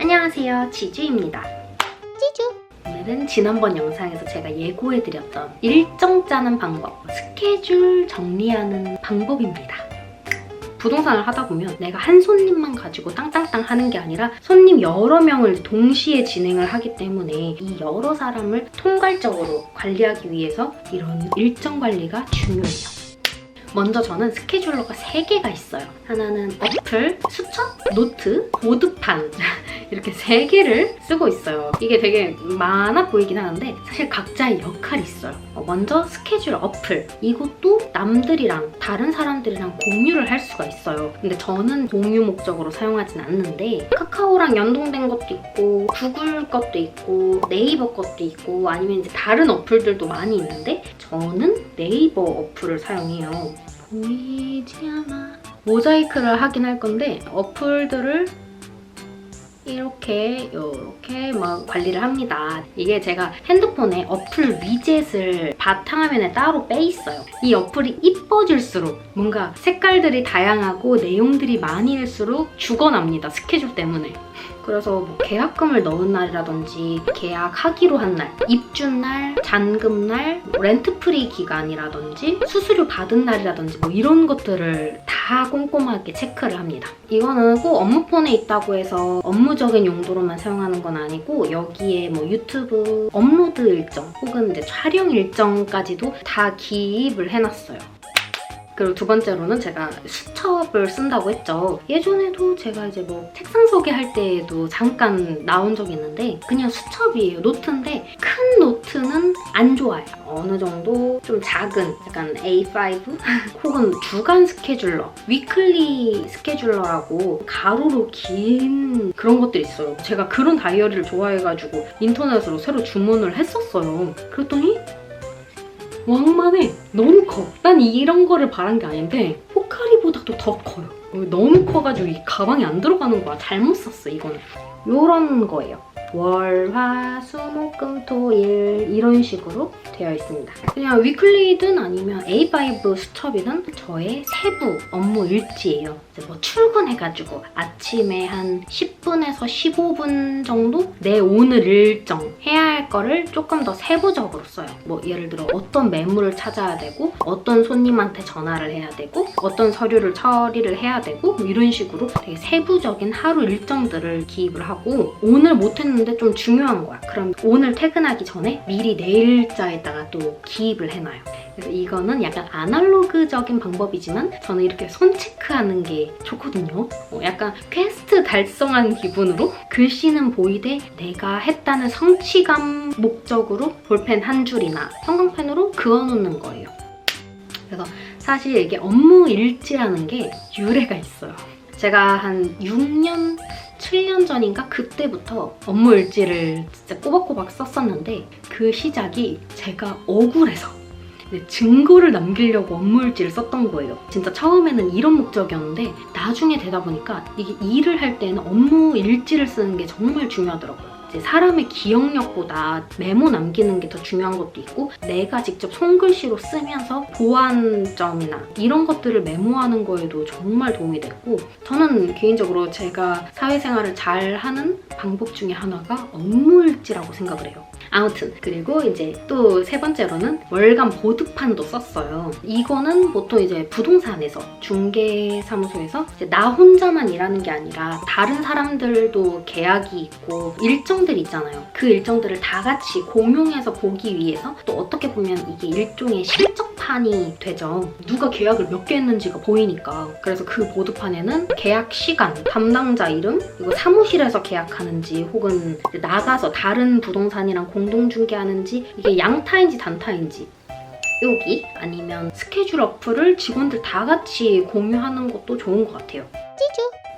안녕하세요. 지주입니다. 지주. 오늘은 지난번 영상에서 제가 예고해드렸던 일정 짜는 방법 스케줄 정리하는 방법입니다. 부동산을 하다 보면 내가 한 손님만 가지고 땅땅땅 하는 게 아니라 손님 여러 명을 동시에 진행을 하기 때문에 이 여러 사람을 통괄적으로 관리하기 위해서 이런 일정 관리가 중요해요. 먼저 저는 스케줄러가 3개가 있어요. 하나는 어플, 수첩, 노트, 보드판 이렇게 3개를 쓰고 있어요. 이게 되게 많아 보이긴 하는데 사실 각자의 역할이 있어요. 어, 먼저 스케줄 어플. 이것도 남들이랑 다른 사람들이랑 공유를 할 수가 있어요. 근데 저는 공유 목적으로 사용하진 않는데 카카오랑 연동된 것도 있고 구글 것도 있고 네이버 것도 있고 아니면 이제 다른 어플들도 많이 있는데 저는 네이버 어플을 사용해요. 보이지 않아. 모자이크를 하긴 할 건데 어플들을 이렇게 이렇게 막 관리를 합니다. 이게 제가 핸드폰에 어플 위젯을 바탕화면에 따로 빼 있어요. 이 어플이 이뻐질수록 뭔가 색깔들이 다양하고 내용들이 많일수록 죽어납니다. 스케줄 때문에. 그래서 뭐 계약금을 넣은 날이라든지 계약하기로 한 날, 입주 날, 잔금 날, 렌트 프리 기간이라든지 수수료 받은 날이라든지 뭐 이런 것들을 다 꼼꼼하게 체크를 합니다. 이거는 꼭 업무폰에 있다고 해서 업무적인 용도로만 사용하는 건 아니고 여기에 뭐 유튜브 업로드 일정 혹은 이제 촬영 일정까지도 다 기입을 해놨어요. 그리고 두 번째로는 제가 수첩을 쓴다고 했죠. 예전에도 제가 이제 뭐 책상 소개할 때에도 잠깐 나온 적이 있는데 그냥 수첩이에요. 노트인데 큰 노트는 안 좋아요. 어느 정도 좀 작은 약간 A5 혹은 주간 스케줄러, 위클리 스케줄러라고 가로로 긴 그런 것들이 있어요. 제가 그런 다이어리를 좋아해가지고 인터넷으로 새로 주문을 했었어요. 그랬더니 왕만해. 너무 커. 난 이런 거를 바란 게 아닌데 포카리보다도 더 커요. 너무 커가지고 이 가방에 안 들어가는 거야. 잘못 샀어 이거는. 요런 거예요. 월, 화, 수, 목, 금, 토, 일 이런 식으로 되어 있습니다. 그냥 위클리든 아니면 A5 수첩이든 저의 세부 업무 일지예요. 뭐 출근해가지고 아침에 한 10분에서 15분 정도 내 오늘 일정 해야 할 거를 조금 더 세부적으로 써요. 뭐 예를 들어 어떤 매물을 찾아야 되고 어떤 손님한테 전화를 해야 되고 어떤 서류를 처리를 해야 되고 뭐 이런 식으로 되게 세부적인 하루 일정들을 기입을 하고 오늘 못했는 데 좀 중요한 거야. 그럼 오늘 퇴근하기 전에 미리 내일자에다가 또 기입을 해놔요. 그래서 이거는 약간 아날로그적인 방법이지만 저는 이렇게 손 체크하는 게 좋거든요. 어, 약간 퀘스트 달성한 기분으로 글씨는 보이되 내가 했다는 성취감 목적으로 볼펜 한 줄이나 형광펜으로 그어놓는 거예요. 그래서 사실 이게 업무 일지라는 게 유래가 있어요. 제가 한 6년 7년 전인가 그때부터 업무 일지를 진짜 꼬박꼬박 썼었는데 그 시작이 제가 억울해서 네, 증거를 남기려고 업무 일지를 썼던 거예요. 진짜 처음에는 이런 목적이었는데 나중에 되다 보니까 이게 일을 할 때는 업무 일지를 쓰는 게 정말 중요하더라고요. 이제 사람의 기억력보다 메모 남기는 게 더 중요한 것도 있고 내가 직접 손글씨로 쓰면서 보완점이나 이런 것들을 메모하는 거에도 정말 도움이 됐고 저는 개인적으로 제가 사회생활을 잘 하는 방법 중에 하나가 업무일지라고 생각을 해요. 아무튼 그리고 이제 또 세 번째로는 월간 보드판도 썼어요. 이거는 보통 이제 부동산에서 중개사무소에서 나 혼자만 일하는 게 아니라 다른 사람들도 계약이 있고 일정들이 있잖아요. 그 일정들을 다 같이 공용해서 보기 위해서 또 어떻게 보면 이게 일종의 실적판이 되죠. 누가 계약을 몇 개 했는지가 보이니까. 그래서 그 보드판에는 계약 시간, 담당자 이름, 이거 사무실에서 계약하는지 혹은 나가서 다른 부동산이랑 공동 중개하는지 이게 양타인지 단타인지 여기 아니면 스케줄 어플을 직원들 다 같이 공유하는 것도 좋은 것 같아요.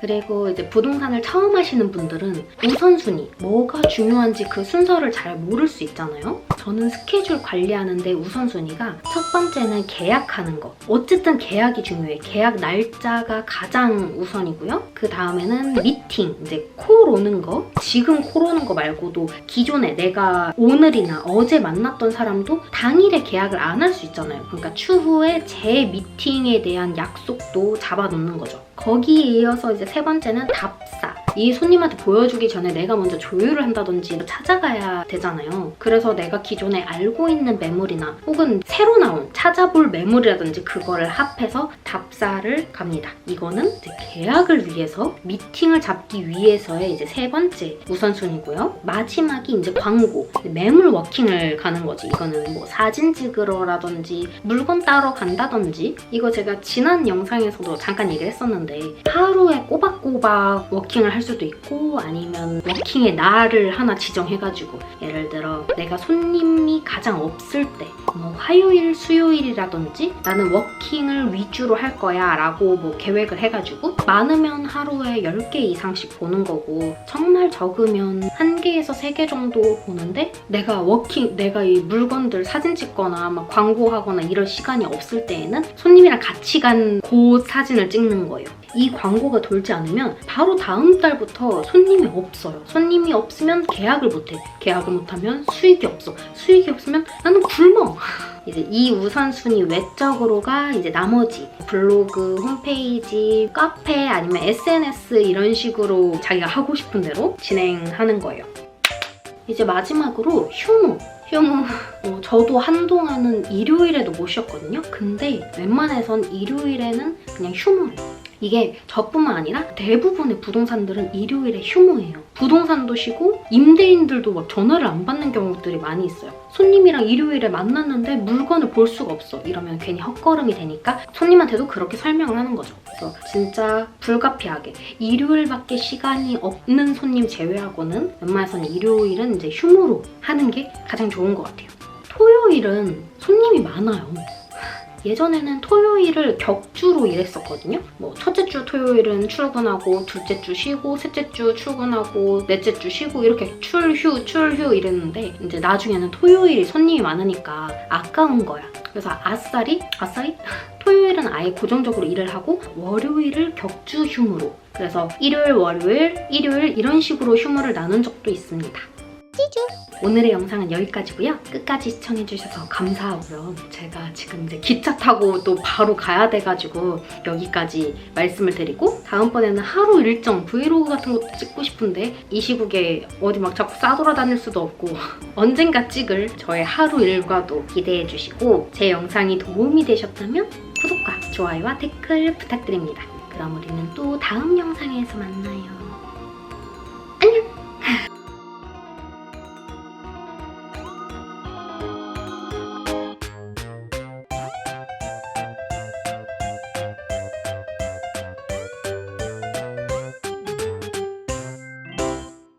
그리고 이제 부동산을 처음 하시는 분들은 우선순위, 뭐가 중요한지 그 순서를 잘 모를 수 있잖아요. 저는 스케줄 관리하는데 우선순위가 첫 번째는 계약하는 거. 어쨌든 계약이 중요해. 계약 날짜가 가장 우선이고요. 그 다음에는 미팅, 이제 콜 오는 거. 지금 콜 오는 거 말고도 기존에 내가 오늘이나 어제 만났던 사람도 당일에 계약을 안 할 수 있잖아요. 그러니까 추후에 제 미팅에 대한 약속도 잡아놓는 거죠. 거기에 이어서 이제 세 번째는 답사. 이 손님한테 보여주기 전에 내가 먼저 조율을 한다든지 찾아가야 되잖아요. 그래서 내가 기존에 알고 있는 매물이나 혹은 새로 나온 찾아볼 매물이라든지 그거를 합해서 답사를 갑니다. 이거는 계약을 위해서 미팅을 잡기 위해서의 이제 세 번째 우선순위고요. 마지막이 이제 광고, 매물 워킹을 가는 거지. 이거는 뭐 사진 찍으러라든지 물건 따러 간다든지 이거 제가 지난 영상에서도 잠깐 얘기를 했었는데 하루에 꼬박꼬박 워킹을 할 수도 있고 아니면 워킹의 날을 하나 지정해가지고 예를 들어 내가 손님이 가장 없을 때 뭐 화요일, 수요일이라든지 나는 워킹을 위주로 할 거야 라고 뭐 계획을 해가지고 많으면 하루에 10개 이상씩 보는 거고 정말 적으면 1개에서 3개 정도 보는데 내가 워킹, 내가 이 물건들 사진 찍거나 막 광고하거나 이럴 시간이 없을 때에는 손님이랑 같이 간 그 사진을 찍는 거예요. 이 광고가 돌지 않으면 바로 다음 달부터 손님이 없어요. 손님이 없으면 계약을 못해. 계약을 못하면 수익이 없어. 수익이 없으면 나는 굶어. 이제 이 우선순위 외적으로가 이제 나머지 블로그, 홈페이지, 카페 아니면 SNS 이런 식으로 자기가 하고 싶은 대로 진행하는 거예요. 이제 마지막으로 휴무. 휴무. 어, 저도 한동안은 일요일에도 못 쉬었거든요. 근데 웬만해선 일요일에는 그냥 휴무예요. 이게 저뿐만 아니라 대부분의 부동산들은 일요일에 휴무예요. 부동산도 쉬고 임대인들도 막 전화를 안 받는 경우들이 많이 있어요. 손님이랑 일요일에 만났는데 물건을 볼 수가 없어. 이러면 괜히 헛걸음이 되니까 손님한테도 그렇게 설명을 하는 거죠. 그래서 진짜 불가피하게 일요일밖에 시간이 없는 손님 제외하고는 웬만해서는 일요일은 이제 휴무로 하는 게 가장 좋은 것 같아요. 토요일은 손님이 많아요. 예전에는 토요일을 격주로 일했었거든요. 뭐 첫째 주 토요일은 출근하고 둘째 주 쉬고 셋째 주 출근하고 넷째 주 쉬고 이렇게 출휴 출휴 이랬는데 이제 나중에는 토요일이 손님이 많으니까 아까운 거야. 그래서 아싸리 아싸리 토요일은 아예 고정적으로 일을 하고 월요일을 격주 휴무로 그래서 일요일 월요일 일요일 이런 식으로 휴무를 나눈 적도 있습니다. 오늘의 영상은 여기까지고요. 끝까지 시청해주셔서 감사하고요. 제가 지금 이제 기차 타고 또 바로 가야 돼가지고 여기까지 말씀을 드리고 다음번에는 하루 일정 브이로그 같은 것도 찍고 싶은데 이 시국에 어디 막 자꾸 싸돌아다닐 수도 없고 언젠가 찍을 저의 하루 일과도 기대해주시고 제 영상이 도움이 되셨다면 구독과 좋아요와 댓글 부탁드립니다.